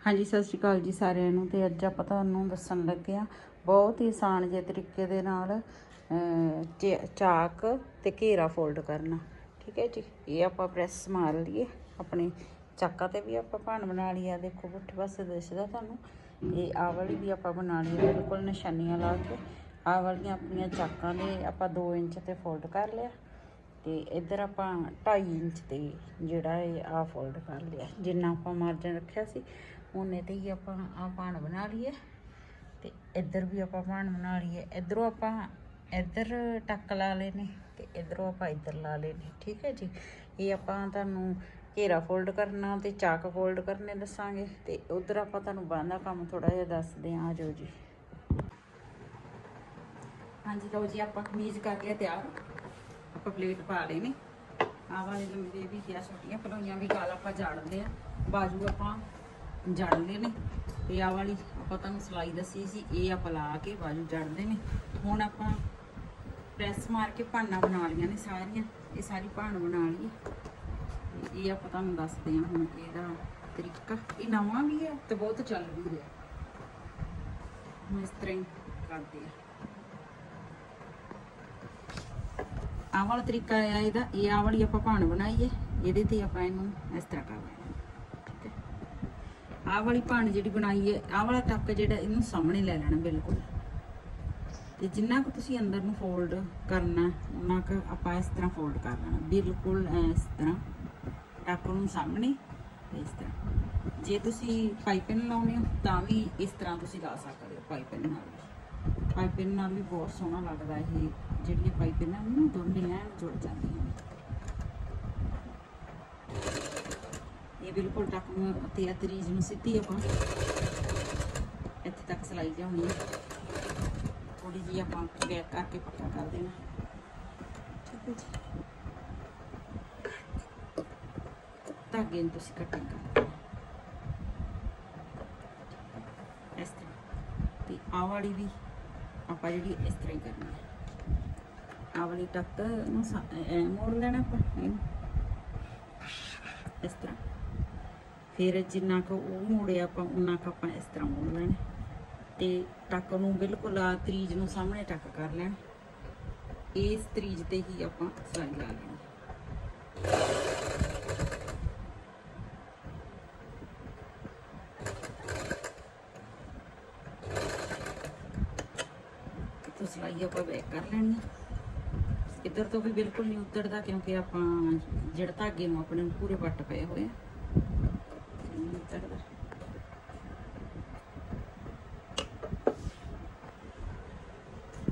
ਹਾਂਜੀ, ਸਤਿ ਸ਼੍ਰੀ ਅਕਾਲ ਜੀ ਸਾਰਿਆਂ ਨੂੰ ਤੇ ਅੱਜ ਆਪਾਂ ਤੁਹਾਨੂੰ ਦੱਸਣ ਲੱਗੇ ਆ ਬਹੁਤ ਹੀ ਆਸਾਨ ਜਿਹੇ ਤਰੀਕੇ ਦੇ ਨਾਲ ਚਾਕ ਤੇ ਘੇਰਾ ਫੋਲਡ ਕਰਨਾ, ਠੀਕ ਹੈ ਜੀ? ਇਹ ਆਪਾਂ ਪ੍ਰੈਸ ਮਾਰ ਲਈਏ, ਆਪਣੇ ਚਾਕਾਂ ਤੇ ਵੀ ਆਪਾਂ ਭਾਣ ਬਣਾ ਲਈ ਦੇਖੋ ਪੁੱਠੇ ਪਾਸੇ ਦਿਸਦਾ ਤੁਹਾਨੂੰ, ਇਹ ਆਹ ਵਾਲੀ ਵੀ ਆਪਾਂ ਬਣਾ ਲਈ ਬਿਲਕੁਲ ਨਿਸ਼ਾਨੀਆਂ ਲਾ ਕੇ, ਆਹ ਵਾਲੀਆਂ ਆਪਣੀਆਂ ਚਾਕਾਂ ਦੇ ਆਪਾਂ 2 ਇੰਚ ਤੇ ਫੋਲਡ ਕਰ ਲਿਆ, ਤੇ ਇੱਧਰ ਆਪਾਂ 2.5 ਇੰਚ ਤੇ ਜਿਹੜਾ ਇਹ ਆ ਫੋਲਡ ਕਰ ਲਿਆ, ਜਿੰਨਾ ਆਪਾਂ ਮਾਰਜਨ ਰੱਖਿਆ ਸੀ ਉਹਨੇ ਤੇ ਹੀ ਆਪਾਂ ਆ ਪਾਣ ਬਣਾ ਲਈਏ ਤੇ ਇੱਧਰ ਵੀ ਆਪਾਂ ਪਾਣ ਬਣਾ ਲਈਏ। ਇੱਧਰੋਂ ਆਪਾਂ ਇੱਧਰ ਟੱਕ ਲਾ ਲੈਨੇ ਤੇ ਇੱਧਰੋਂ ਆਪਾਂ ਇੱਧਰ ਲਾ ਲੈਨੇ, ਠੀਕ ਹੈ ਜੀ? ਇਹ ਆਪਾਂ ਤੁਹਾਨੂੰ ਘੇਰਾ ਫੋਲਡ ਕਰਨਾ ਤੇ ਚਾਕ ਫੋਲਡ ਕਰਨੇ ਦੱਸਾਂਗੇ ਤੇ ਉਧਰ ਆਪਾਂ ਤੁਹਾਨੂੰ ਬਾਂਹ ਦਾ ਕੰਮ ਥੋੜਾ ਜਿਹਾ ਦੱਸਦੇ ਆਂ ਆ ਜਾਓ ਜੀ। ਹਾਂਜੀ, ਲਓ ਜੀ, ਆਪਾਂ ਕਮੀਜ਼ ਕਰ ਲਿਆ ਤਿਆਰ। ਆਪਾਂ ਪਲੇਟ ਪਾ ਲਏ ਨੇ ਆਹ ਵਾਲੇ ਲੰਬੇ ਵੀ ਗਿਆ ਛੋਟੀਆਂ ਪਲੋਈਆਂ ਵੀ ਗਾਲ ਆਪਾਂ ਜਾੜਦੇ ਆ ਬਾਜੂ ਆਪਾਂ ਜੜਦੇ ਨੇ ਤੇ ਆ ਵਾਲੀ ਆਪਾਂ ਤੁਹਾਨੂੰ ਸਲਾਈ ਦੱਸੀ ਸੀ, ਇਹ ਆਪਾਂ ਲਾ ਕੇ ਬਾਜੂ ਜੜਦੇ ਨੇ। ਹੁਣ ਆਪਾਂ ਪ੍ਰੈਸ ਮਾਰ ਕੇ ਭਾਨਾ ਬਣਾ ਲਈਆਂ ਨੇ ਸਾਰੀਆਂ। ਇਹ ਸਾਰੀ ਭਾਣ ਬਣਾ ਲਈ ਇਹ ਆਪਾਂ ਤੁਹਾਨੂੰ ਦੱਸਦੇ ਹਾਂ ਹੁਣ ਇਹਦਾ ਤਰੀਕਾ। ਇਹ ਨਵਾਂ ਵੀ ਹੈ ਤੇ ਬਹੁਤ ਚੱਲ ਵੀ ਰਿਹਾ। ਹੁਣ ਇਸ ਤਰ੍ਹਾਂ ਹੀ ਕਰਦੇ ਆ ਆਹ ਵਾਲਾ ਤਰੀਕਾ ਆ ਇਹਦਾ। ਇਹ ਆਹ ਵਾਲੀ ਆਪਾਂ ਭਾਣ ਬਣਾਈਏ। ਇਹਦੇ ਤੇ ਆਪਾਂ ਇਹਨੂੰ ਇਸ ਤਰ੍ਹਾਂ ਕਰ ਲੈਣਾ ਠੀਕ ਆਹ ਵਾਲੀ ਭਾਣ ਜਿਹੜੀ ਬਣਾਈ ਹੈ ਆਹ ਵਾਲਾ ਟੱਕ ਜਿਹੜਾ ਇਹਨੂੰ ਸਾਹਮਣੇ ਲੈ ਲੈਣਾ ਬਿਲਕੁਲ। ਤੇ ਜਿੰਨਾ ਕੁ ਤੁਸੀਂ ਅੰਦਰ ਨੂੰ ਫੋਲਡ ਕਰਨਾ ਉਹਨਾਂ ਕੁ ਆਪਾਂ ਇਸ ਤਰ੍ਹਾਂ ਫੋਲਡ ਕਰ ਲੈਣਾ। ਬਿਲਕੁਲ ਇਸ ਤਰ੍ਹਾਂ, ਟੱਕ ਨੂੰ ਸਾਹਮਣੇ ਤੇ ਇਸ ਤਰ੍ਹਾਂ। ਜੇ ਤੁਸੀਂ ਪਾਈਪਿੰਗ ਲਾਉਣੇ ਹੋ, ਤਾਂ ਵੀ ਇਸ ਤਰ੍ਹਾਂ ਤੁਸੀਂ ਲਾ ਸਕਦੇ ਹੋ ਪਾਈਪਿੰਗ ਨਾਲ ਪਾਈਪਿੰਗ ਨਾਲ ਵੀ ਬਹੁਤ ਸੋਹਣਾ ਲੱਗਦਾ ਇਹ, ਜਿਹੜੀਆਂ ਪਾਈਪਿੰਗਾਂ ਨੇ ਨਾ, ਦੋਨੇ ਐਨ ਜੁੜ ਜਾਂਦੀਆਂ ਇਹ ਬਿਲਕੁਲ ਟੱਕ ਨੂੰ ਤੇ ਆ, ਤਰੀਜ ਨੂੰ ਸਿੱਧੀ ਆਪਾਂ। ਇੱਥੇ ਤੱਕ ਸਲਾਈ ਜਾਉਣੀ ਹੈ। ਥੋੜੀ ਜਿਹੀ ਆਪਾਂ ਬੈਕ ਕਰਕੇ ਪੱਕਾ ਕਰ ਦੇਣਾ। ਠੀਕ ਹੈ ਜੀ। ਧਾਗੇ ਨੂੰ ਤੁਸੀਂ ਕਟਿੰਗ ਕਰ ਦੇਣਾ। ਇਸ ਤਰ੍ਹਾਂ। ਤੇ ਆਹ ਵਾਲੀ ਵੀ ਆਪਾਂ ਜਿਹੜੀ ਇਸ ਤਰ੍ਹਾਂ ਹੀ ਕਰਨੀ ਹੈ। ਆਹ ਵਾਲੀ ਟੱਕ ਨੂੰ ਸਾ- ਐਂ ਮੋੜ ਲੈਣਾ ਆਪਾਂ ਇਹਨੂੰ ਇਸ ਤਰ੍ਹਾਂ ਫਿਰ ਜਿੰਨਾ ਕੁ ਉਹ ਮੋੜਿਆ ਆਪਾਂ ਉਨਾ ਕੁ ਆਪਾਂ ਇਸ ਤਰ੍ਹਾਂ ਮੋੜ ਲੈਣਾ। ਤੇ ਟੱਕ ਨੂੰ ਬਿਲਕੁਲ ਆ ਤਰੀਜ ਨੂੰ ਸਾਹਮਣੇ ਟੱਕ ਕਰ ਲੈਣਾ। ਇਸ ਤਰੀਜ ਤੇ ਹੀ ਆਪਾਂ ਸਲਾਈ ਲਾ ਲੈਣੀ। ਇੱਥੋਂ ਸਲਾਈ ਆਪਾਂ ਬੈਕ ਕਰ ਲੈਣੀ। ਇੱਧਰ ਤੋਂ ਵੀ ਬਿਲਕੁਲ ਨਹੀਂ ਉਤਰਦਾ ਕਿਉਂਕਿ ਆਪਾਂ ਜਿਹੜਾ ਧਾਗੇ ਨੂੰ ਆਪਣੇ ਨੂੰ ਪੂਰੇ ਵੱਟ ਪਏ ਹੋਏ ਆ। ਨਹੀਂ ਉਤਰਦਾ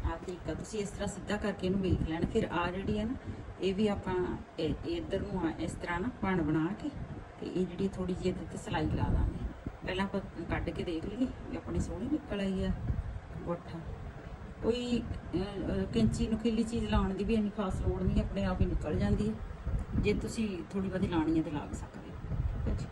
ਆ ਤਰੀਕਾ ਤੁਸੀਂ ਇਸ ਤਰ੍ਹਾਂ ਸਿੱਧਾ ਕਰਕੇ ਇਹਨੂੰ ਵੇਖ ਲੈਣ। ਫਿਰ ਆ ਜਿਹੜੀ ਹੈ ਨਾ ਇਹ ਵੀ ਆਪਾਂ ਇਹ ਇੱਧਰ ਨੂੰ ਆ ਇਸ ਤਰ੍ਹਾਂ ਨਾ ਪਾਣ ਬਣਾ ਕੇ ਤੇ ਇਹ ਜਿਹੜੀ ਥੋੜੀ ਜਿਹੀ ਇਹਦੇ ਤੇ ਸਲਾਈ ਲਾ ਦਾਂਗੇ। ਪਹਿਲਾਂ ਆਪਾਂ ਕੱਢ ਕੇ ਦੇਖ ਲਈਏ ਵੀ ਆਪਣੀ ਸੋਹਣੀ ਨਿਕਲ ਆਈ ਆ ਗੋਠਾ ਕੋਈ ਅਹ, ਕੈਂਚੀ ਨੁਕੀਲੀ ਚੀਜ਼ ਲਾਉਣ ਦੀ ਵੀ ਇੰਨੀ ਖਾਸ ਲੋੜ ਨਹੀਂ ਆਪਣੇ ਆਪ ਹੀ ਨਿਕਲ ਜਾਂਦੀ ਹੈ। ਜੇ ਤੁਸੀਂ ਥੋੜੀ ਬਹੁਤੀ ਲਾਣੀ ਹੈ ਤੇ ਲਾ ਸਕਦੇ ਹੋ ਠੀਕ ਹੈ ਜੀ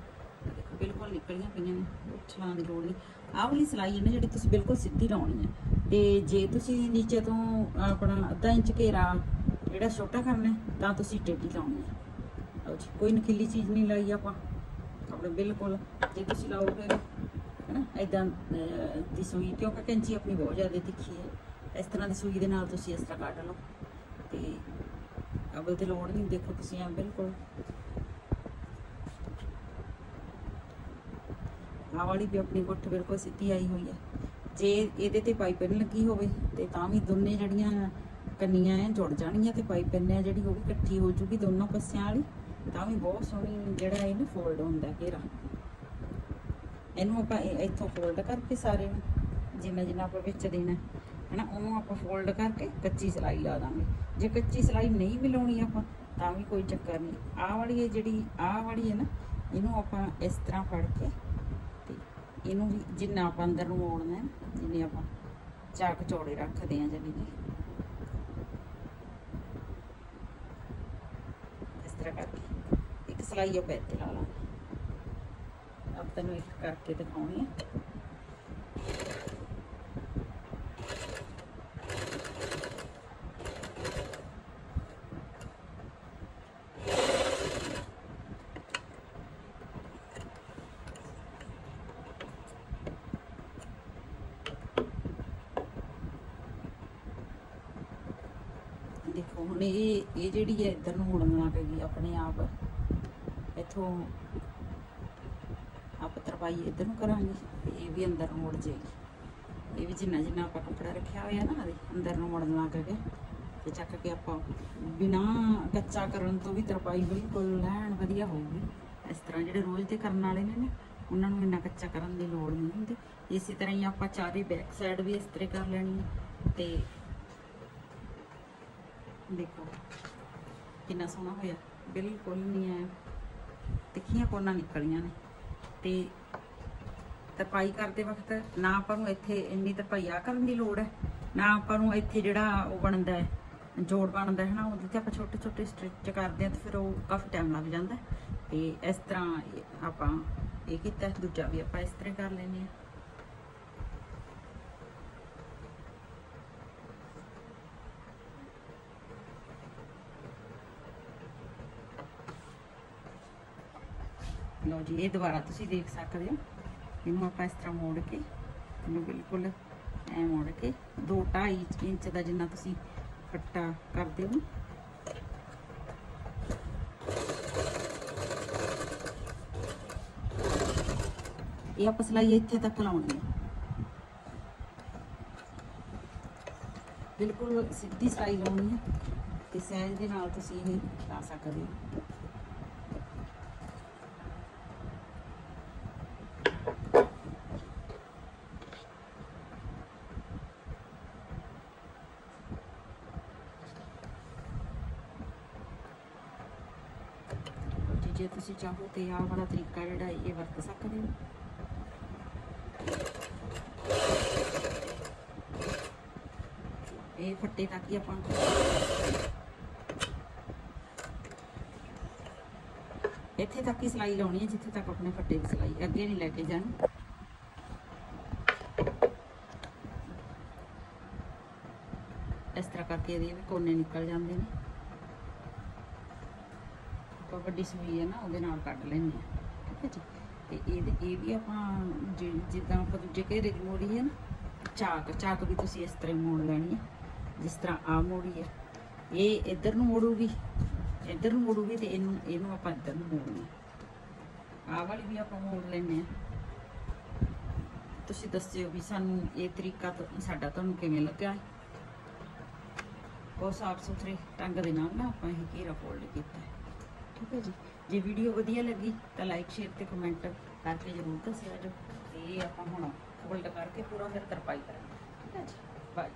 ਆਹ ਦੇਖੋ ਬਿਲਕੁਲ ਨਿਕਲੀਆਂ ਪਈਆਂ ਨੇ ਉੱਠ ਦੀ ਲੋੜ ਨਹੀਂ। ਆਹ ਵਾਲੀ ਸਲਾਈ ਹੈ ਨਾ ਜਿਹੜੀ ਤੁਸੀਂ ਬਿਲਕੁਲ ਸਿੱਧੀ ਲਾਉਣੀ ਹੈ। ਤੇ ਜੇ ਤੁਸੀਂ ਨੀਚੇ ਤੋਂ ਆਪਣਾ ਅੱਧਾ ਇੰਚ ਘੇਰਾ ਜਿਹੜਾ ਛੋਟਾ ਕਰਨਾ ਤਾਂ ਤੁਸੀਂ ਟੇਢੀ ਲਾਉਣੀ ਹੈ। ਲਓ ਜੀ, ਕੋਈ ਨਕੀਲੀ ਚੀਜ਼ ਨਹੀਂ ਲਾਈ ਆਪਾਂ। ਆਪਣੇ ਬਿਲਕੁਲ, ਜੇ ਤੁਸੀਂ ਲਾਓਗੇ ਹੈਨਾ ਇਦਾਂ ਦੀ ਸੂਈ, ਕਿਉਂਕਿ ਕੈਂਚੀ ਆਪਣੀ ਬਹੁਤ ਜ਼ਿਆਦਾ ਤਿੱਖੀ ਹੈ। ਇਸ ਤਰ੍ਹਾਂ ਦੀ ਸੂਈ ਦੇ ਨਾਲ ਤੁਸੀਂ ਇਸ ਤਰ੍ਹਾਂ ਕੱਢ ਲਓ। ਤੇ ਅਬਲ ਤੇ ਲੋੜ ਨਹੀਂ, ਦੇਖੋ ਤੁਸੀਂ ਆ ਬਿਲਕੁਲ ਆਹ ਵਾਲੀ ਵੀ ਆਪਣੀ ਗੁੱਠ ਬਿਲਕੁਲ ਸਿੱਧੀ ਆਈ ਹੋਈ ਹੈ ਜੇ ਇਹਦੇ ਤੇ ਪਾਈਪਿੰਗ ਲੱਗੀ ਹੋਵੇ, ਤੇ ਤਾਂ ਵੀ ਦੋਨੇ ਜਿਹੜੀਆਂ ਕੰਨੀਆਂ ਐ ਜੁੜ ਜਾਣਗੀਆਂ ਤੇ ਪਾਈਪਿੰਗ ਹੈ ਜਿਹੜੀ ਉਹ ਵੀ ਇਕੱਠੀ ਹੋ ਜੂਗੀ ਦੋਨੋਂ ਪਾਸਿਆਂ ਵਾਲੀ, ਤਾਂ ਵੀ ਬਹੁਤ ਸੋਹਣੀ ਜਿਹੜਾ ਇਹ ਨਾ ਫੋਲਡ ਹੁੰਦਾ ਘੇਰਾ। ਇਹਨੂੰ ਆਪਾਂ ਇੱਥੋਂ ਫੋਲਡ ਕਰਕੇ ਸਾਰੇ ਨੂੰ ਜਿੰਨਾ ਜਿੰਨਾ ਆਪਾਂ ਵਿੱਚ ਦੇਣਾ, ਹੈਨਾ, ਉਹਨੂੰ ਆਪਾਂ ਫੋਲਡ ਕਰਕੇ ਕੱਚੀ ਸਲਾਈ ਲਾ ਦਾਂਗੇ। ਜੇ ਕੱਚੀ ਸਲਾਈ ਨਹੀਂ ਵੀ ਲਾਉਣੀ ਆਪਾਂ, ਤਾਂ ਵੀ ਕੋਈ ਚੱਕਰ ਨਹੀਂ। ਆਹ ਵਾਲੀ ਇਹ ਜਿਹੜੀ, ਆਹ ਵਾਲੀ ਹੈ ਨਾ, ਇਹਨੂੰ ਆਪਾਂ ਇਸ ਤਰ੍ਹਾਂ ਫੜ ਕੇ ਇਹਨੂੰ ਵੀ ਜਿੰਨਾ ਆਪਾਂ ਅੰਦਰ ਨੂੰ ਮੋੜਨਾ ਹੈ, ਜਿੰਨੇ ਆਪਾਂ ਚਾਕ ਚੌੜੇ ਰੱਖਦੇ ਆ ਜਾਨੀ ਕਿ ਇਸ ਤਰ੍ਹਾਂ ਕਰਕੇ ਇੱਕ ਸਲਾਈ ਆਪਾਂ ਇੱਥੇ ਲਾ। ਲਾਂਗੇ ਆਪਾਂ ਤੈਨੂੰ ਇੱਕ ਕਰਕੇ ਦਿਖਾਉਣੀ ਹੈ। ਦੇਖੋ, ਹੁਣ ਇਹ ਇਹ ਜਿਹੜੀ ਹੈ, ਇੱਧਰ ਨੂੰ ਮੁੜਨ ਲੱਗ ਗਈ ਆਪਣੇ ਆਪ। ਇੱਥੋਂ ਆਪਾਂ ਤਰਪਾਈ ਇੱਧਰ ਨੂੰ ਕਰਾਂਗੇ, ਤੇ ਇਹ ਵੀ ਅੰਦਰ ਨੂੰ ਮੁੜ ਜਾਏਗੀ। ਇਹ ਵੀ ਜਿੰਨਾ ਜਿੰਨਾ ਆਪਾਂ ਕੱਪੜਾ ਰੱਖਿਆ ਹੋਇਆ ਨਾ ਅੰਦਰ ਨੂੰ ਮੁੜਨ ਲੱਗ ਗਿਆ ਤੇ ਚੱਕ ਕੇ ਆਪਾਂ ਬਿਨਾ ਕੱਚਾ ਕਰਨ ਤੋਂ ਵੀ ਤਰਪਾਈ ਬਿਲਕੁਲ ਲੈਣ ਵਧੀਆ ਹੋਊਗੀ। ਇਸ ਤਰ੍ਹਾਂ ਜਿਹੜੇ ਰੋਜ਼ ਦੇ ਕਰਨ ਵਾਲੇ ਨੇ ਨਾ, ਉਹਨਾਂ ਨੂੰ ਇੰਨਾ ਕੱਚਾ ਕਰਨ ਦੀ ਲੋੜ ਨਹੀਂ ਹੁੰਦੀ। ਇਸੇ ਤਰ੍ਹਾਂ ਹੀ ਆਪਾਂ ਚਾਰੇ ਬੈਕ ਸਾਈਡ ਵੀ ਇਸ ਤਰ੍ਹਾਂ ਕਰ ਲੈਣੀ ਹੈ। ਤੇ ਦੇਖੋ, ਕਿੰਨਾ ਸੋਹਣਾ ਹੋਇਆ। ਬਿਲਕੁਲ ਨਹੀਂ ਹੈ ਤਿੱਖੀਆਂ ਕੋਨਾਂ ਨਿਕਲੀਆਂ ਨੇ। ਤੇ ਤਰਪਾਈ ਕਰਦੇ ਵਕਤ ਨਾ ਆਪਾਂ ਨੂੰ ਇੱਥੇ ਇੰਨੀ ਤਰਪਾਈ ਤਰਪਾਈਆ ਕਰਨ ਦੀ ਲੋੜ ਹੈ ਨਾ ਆਪਾਂ ਨੂੰ ਇੱਥੇ ਜਿਹੜਾ ਉਹ ਬਣਦਾ ਹੈ ਜੋੜ ਬਣਦਾ ਹੈ ਨਾ, ਉਹਦੇ ਤੇ ਆਪਾਂ ਛੋਟੇ ਛੋਟੇ ਸਟਿਚ ਕਰਦੇ ਹਾਂ ਤੇ ਫਿਰ ਉਹ ਕਾਫੀ ਟਾਈਮ ਲੱਗ ਜਾਂਦਾ ਹੈ। ਤੇ ਇਸ ਤਰ੍ਹਾਂ ਆਪਾਂ ਇਹ ਕੀਤਾ, ਦੂਜਾ ਵੀ ਆਪਾਂ ਇਸ ਤਰ੍ਹਾਂ ਕਰ ਲੈਨੇ ਆ। ਲਓ ਜੀ, ਇਹ ਦੁਬਾਰਾ ਤੁਸੀਂ ਦੇਖ ਸਕਦੇ ਹੋ। ਇਹਨੂੰ ਆਪਾਂ ਇਸ ਤਰ੍ਹਾਂ ਮੋੜ ਕੇ, ਇਹਨੂੰ ਬਿਲਕੁਲ ਐ ਮੋੜ ਕੇ 2 2.5 ਇੰਚ ਦਾ ਜਿੰਨਾ ਤੁਸੀਂ ਫੱਟਾ ਕਰਦੇ ਹੋ। ਇਹ ਆਪਾਂ ਸਲਾਈ ਇੱਥੇ ਤੱਕ ਲਾਉਣੀ ਹੈ। ਬਿਲਕੁਲ ਸਿੱਧੀ ਸਲਾਈ ਲਾਉਣੀ ਹੈ ਤੇ ਸਹਿਜ ਦੇ ਨਾਲ ਤੁਸੀਂ ਇਹ ਲਾ ਸਕਦੇ ਹੋ ਤੇ ਜੇ ਤੁਸੀਂ ਚਾਹੋ ਤੇ ਆਹ ਵਾਲਾ ਤਰੀਕਾ ਜਿਹੜਾ ਇਹ ਵਰਤ ਸਕਦੇ ਹੋ। ਇਹ ਫੱਟੇ ਤੱਕ ਹੀ ਆਪਾਂ ਇੱਥੇ ਤੱਕ ਹੀ ਸਲਾਈ ਲਾਉਣੀ ਹੈ, ਜਿੱਥੇ ਤੱਕ ਆਪਣੇ ਫੱਟੇ ਦੀ ਸਲਾਈ, ਅੱਗੇ ਨਹੀਂ ਲੈ ਕੇ ਜਾਣੀ। ਇਸ ਤਰ੍ਹਾਂ ਕਰਕੇ ਇਹਦੇ ਵੀ ਕੋਨੇ ਨਿਕਲ ਜਾਂਦੇ ਨੇ। ਆਪਾਂ ਵੱਡੀ ਸੂਈ ਹੈ ਨਾ, ਉਹਦੇ ਨਾਲ ਕੱਢ ਲੈਂਦੇ ਹਾਂ, ਠੀਕ ਹੈ ਜੀ? ਤੇ ਇਹਦੇ, ਇਹ ਵੀ ਆਪਾਂ ਜਿ- ਜਿੱਦਾਂ ਆਪਾਂ ਦੂਜੇ ਘੇਰੇ ਦੀ ਮੋੜੀ ਹੈ ਨਾ, ਚਾਕ ਚਾਕ ਵੀ ਤੁਸੀਂ ਇਸ ਤਰ੍ਹਾਂ ਮੋੜ ਲੈਣੀ ਹੈ, ਜਿਸ ਤਰ੍ਹਾਂ ਆ ਮੋੜੀ ਹੈ। ਇਹ ਇੱਧਰ ਨੂੰ ਮੋੜੂਗੀ, ਇੱਧਰ ਨੂੰ ਮੋੜੂਗੀ ਤੇ ਇਹਨੂੰ ਇਹਨੂੰ ਆਪਾਂ ਇੱਧਰ ਨੂੰ ਮੋੜਨੀ ਆਹ ਵਾਲੀ ਵੀ ਆਪਾਂ ਮੋੜ ਲੈਂਦੇ ਆ ਤੁਸੀਂ ਦੱਸਿਓ ਵੀ ਸਾਨੂੰ ਇਹ ਤਰੀਕਾ ਸਾਡਾ ਤੁਹਾਨੂੰ ਕਿਵੇਂ ਲੱਗਾ ਹੈ? ਬਹੁਤ ਸਾਫ਼ ਸੁਥਰੇ ਢੰਗ ਦੇ ਨਾਲ ਨਾ ਆਪਾਂ ਇਹ ਘੇਰਾ ਫੋਲਡ ਕੀਤਾ ਹੈ। ਠੀਕ ਹੈ ਜੀ। ਜੇ ਵੀਡੀਓ ਵਧੀਆ ਲੱਗੀ ਤਾਂ ਲਾਈਕ ਸ਼ੇਅਰ ਤੇ ਕਮੈਂਟ ਕਰਕੇ ਜ਼ਰੂਰ ਦੱਸਿਆ ਜੋ ਇਹ ਆਪਾਂ ਹੁਣ ਫੋਲਡ ਕਰਕੇ ਪੂਰਾ ਫਿਰ ਤਰਪਾਈ ਕਰਾਂਗੇ। ਠੀਕ ਹੈ ਜੀ। ਬਾਏ